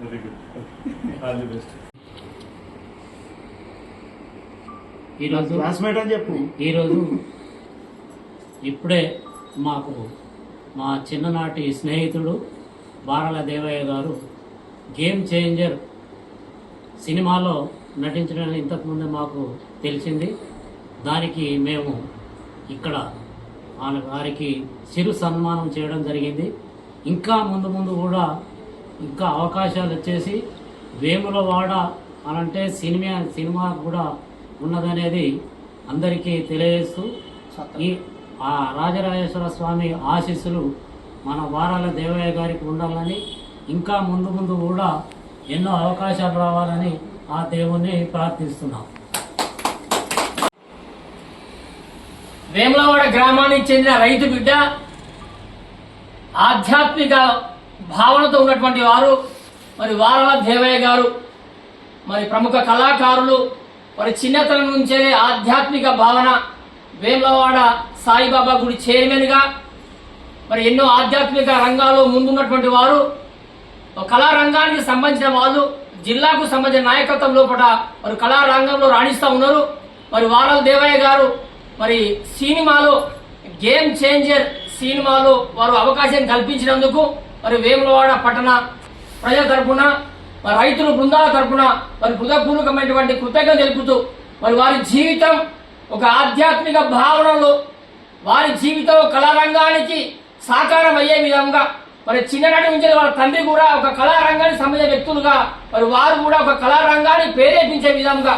Very good all the best ఈరోజు classmate అని చెప్పు. ఈరోజు ఇప్పుడే మాకు మా చిన్ననాటి స్నేహితుడు బారాల దేవయ్య గారు గేమ్ చేంజర్ సినిమాలో నటించడం ఇంతకుముందే మాకు తెలిసింది. దానికి మేము ఇక్కడ ఆయన వారికి చిరు సన్మానం చేయడం జరిగింది. ఇంకా ముందు ముందు కూడా ఇంకా అవకాశాలు వచ్చేసి వేములవాడ అనంటే సినిమా సినిమా కూడా ఉన్నదనేది అందరికీ తెలియజేస్తూ ఈ ఆ రాజరాజేశ్వర స్వామి ఆశీస్సులు మన వారాల దేవయ్య గారికి ఉండాలని ఇంకా ముందు ముందు కూడా ఎన్నో అవకాశాలు రావాలని ఆ దేవుణ్ణి ప్రార్థిస్తున్నాం. వేములవాడ గ్రామానికి చెందిన రైతు బిడ్డ ఆధ్యాత్మిక భావనతో ఉన్నటువంటి వారు మరి వారాల దేవయ్య గారు మరి ప్రముఖ కళాకారులు మరి చిన్నతనం నుంచే ఆధ్యాత్మిక భావన వేములవాడ సాయిబాబా గుడి చైర్మన్గా మరి ఎన్నో ఆధ్యాత్మిక రంగాల్లో ముందున్నటువంటి వారు కళా రంగానికి సంబంధించిన వాళ్ళు జిల్లాకు సంబంధించిన నాయకత్వం లోపల మరి కళా రంగంలో రాణిస్తూ ఉన్నారు. మరి వారల దేవయ్య గారు మరి సినిమాలో గేమ్ చేంజర్ సినిమాలో వారు అవకాశం కల్పించినందుకు మరి వేములవాడ పట్టణ ప్రజల తరపున మరి రైతుల బృందాల తరపున మరి హృదయపూర్వకమైనటువంటి కృతజ్ఞత తెలుపుతూ మరి వారి జీవితం ఒక ఆధ్యాత్మిక భావనలో వారి జీవితం కళారంగానికి సాకారం అయ్యే విధంగా మరి చిన్ననాటి నుంచి వాళ్ళ తండ్రి కూడా ఒక కళారంగానికి సంబంధించిన వ్యక్తులుగా మరి వారు కూడా ఒక కళారంగాన్ని ప్రేరేపించే విధంగా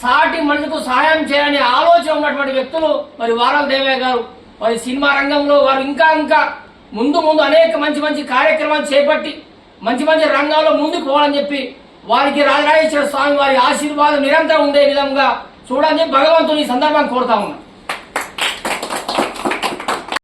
సాటి మనుషులకు సహాయం చేయాలనే ఆలోచన ఉన్నటువంటి వ్యక్తులు మరి వారాల దేవయ్య గారు. మరి సినిమా రంగంలో వారు ఇంకా ఇంకా ముందు ముందు అనేక మంచి మంచి కార్యక్రమాలు చేపట్టి మంచి మంచి రంగాల్లో ముందుకు పోవాలని చెప్పి వారికి రాజరాజేశ్వర స్వామి వారి ఆశీర్వాదం నిరంతరం ఉండే విధంగా చూడాలని చెప్పి భగవంతుని సందర్భం కోరుతా ఉన్నాను